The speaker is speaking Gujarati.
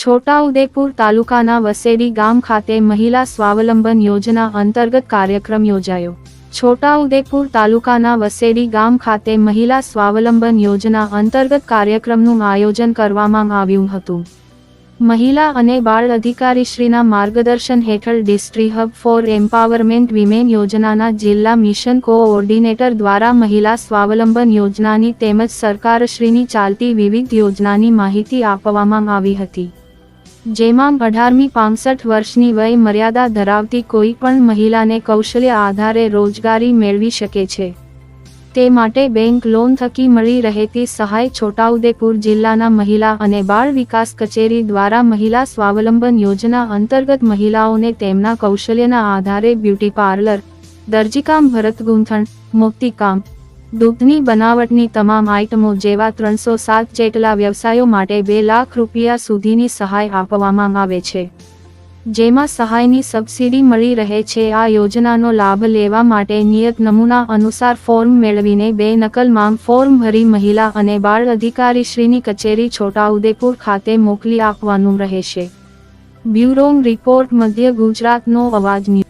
છોટાઉદેપુર તાલુકાના વસેડી ગામ ખાતે મહિલા સ્વાવલંબન યોજના અંતર્ગત કાર્યક્રમ યોજાયો. છોટાઉદેપુર તાલુકાના વસેડી ગામ ખાતે મહિલા સ્વાવલંબન યોજના અંતર્ગત કાર્યક્રમનું આયોજન કરવામાં આવ્યું હતું. મહિલા અને બાળ અધિકારીશ્રીના માર્ગદર્શન હેઠળ district hub for empowerment women યોજનાના જિલ્લા મિશન કોઓર્ડિનેટર દ્વારા મહિલા સ્વાવલંબન યોજનાની તેમજ સરકારશ્રીની ચાલતી વિવિધ યોજનાની માહિતી આપવામાં આવી હતી. જેમાં અઢારમી, પાંસઠ વર્ષની વય મર્યાદા ધરાવતી કોઈ પણ મહિલાને કૌશલ્ય આધારે રોજગારી મેળવી શકે છે. તે માટે બેંક લોન થકી મળી રહેતી સહાય છોટાઉદેપુર જિલ્લાના મહિલા અને બાળ વિકાસ કચેરી દ્વારા મહિલા સ્વાવલંબન યોજના અંતર્ગત મહિલાઓને તેમના કૌશલ્યના આધારે બ્યુટી પાર્લર, દરજીકામ, ભરત મોતીકામ દૂધની બનાવટની તમામ આઇટમો જેવા ત્રણસો સાત જેટલા વ્યવસાયો માટે બે લાખ રૂપિયા સુધીની સહાય આપવામાં આવે છે. જેમાં સહાયની સબસિડી મળી રહે છે. આ યોજનાનો લાભ લેવા માટે નિયત નમૂના અનુસાર ફોર્મ મેળવીને બે નકલ માંગ ફોર્મ ભરી મહિલા અને બાળ અધિકારીશ્રીની કચેરી છોટાઉદેપુર ખાતે મોકલી આપવાનું રહેશે. બ્યુરો રિપોર્ટ, મધ્ય ગુજરાતનો અવાજ ન્યૂઝ